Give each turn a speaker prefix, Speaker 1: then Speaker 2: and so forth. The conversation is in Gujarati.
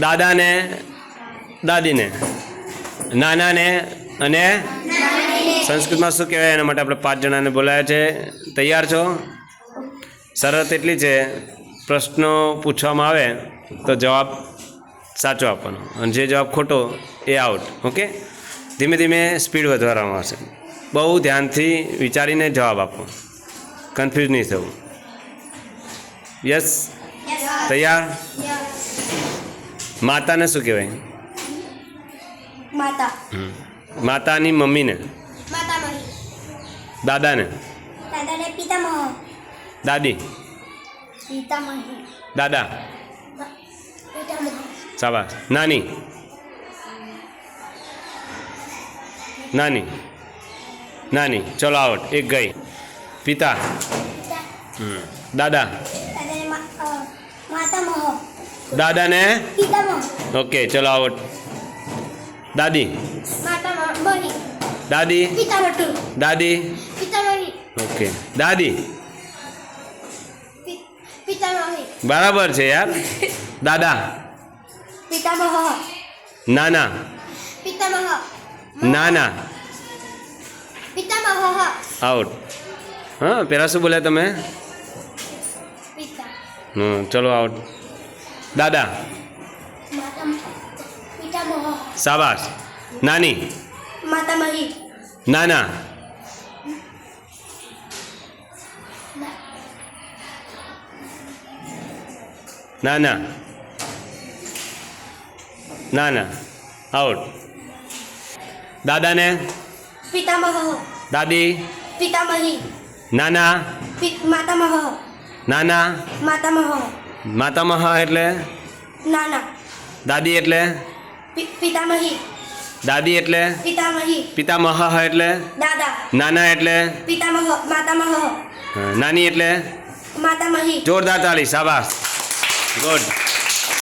Speaker 1: દાદાને, દાદીને, નાનાને અને સંસ્કૃતમાં શું કહેવાય એના માટે આપણે પાંચ જણાને બોલાયા છે. તૈયાર છો? શરત એટલી છે, પ્રશ્નો પૂછવામાં આવે તો જવાબ સાચો આપવાનો. અને જે જવાબ ખોટો એ આઉટ ઓકે ધીમે ધીમે સ્પીડ વધારવામાં આવશે. બહુ ધ્યાનથી વિચારીને જવાબ આપો. કન્ફ્યુઝ નહીં થવું. યસ તૈયાર? માતાને શું કહેવાય?
Speaker 2: માતા.
Speaker 1: માતાની મમ્મીને? દાદાને?
Speaker 2: દાદાને પિતામહ.
Speaker 1: દાદી?
Speaker 2: પિતામહી.
Speaker 1: દાદા?
Speaker 2: પિતામહ.
Speaker 1: નાની? નાની? નાની. ચલો આવટ એક ગઈ. પિતા. દાદા
Speaker 2: દાદાને મા- અ, માતામહ
Speaker 1: દાદાને? ઓકે ચલો આવો. દાદી. દાદી. દાદી. ઓકે. દાદી. બરાબર છે યાર. દાદા. નાના. નાના. આઉટ. હા પેલા શું બોલ્યા તમે? હમ ચલો આઉટ. દાદા
Speaker 2: માતા પિતામહ
Speaker 1: શાબાશ નાની
Speaker 2: માતામહી
Speaker 1: નાના નાના નાના આઉટ દાદાને
Speaker 2: પિતામહ
Speaker 1: દાદી
Speaker 2: પિતામહી
Speaker 1: નાના
Speaker 2: પિ- માતામહ
Speaker 1: નાના
Speaker 2: માતામહ
Speaker 1: માતામહ એટલે?
Speaker 2: નાના.
Speaker 1: દાદી એટલે?
Speaker 2: પિતામહી.
Speaker 1: દાદી એટલે?
Speaker 2: પિતામહી.
Speaker 1: પિતામહ એટલે?
Speaker 2: દાદા.
Speaker 1: નાના એટલે?
Speaker 2: પિતામહ માતામહ.
Speaker 1: નાની એટલે?
Speaker 2: માતામહી.
Speaker 1: જોરદાર તાળી શાબાશ. ગુડ.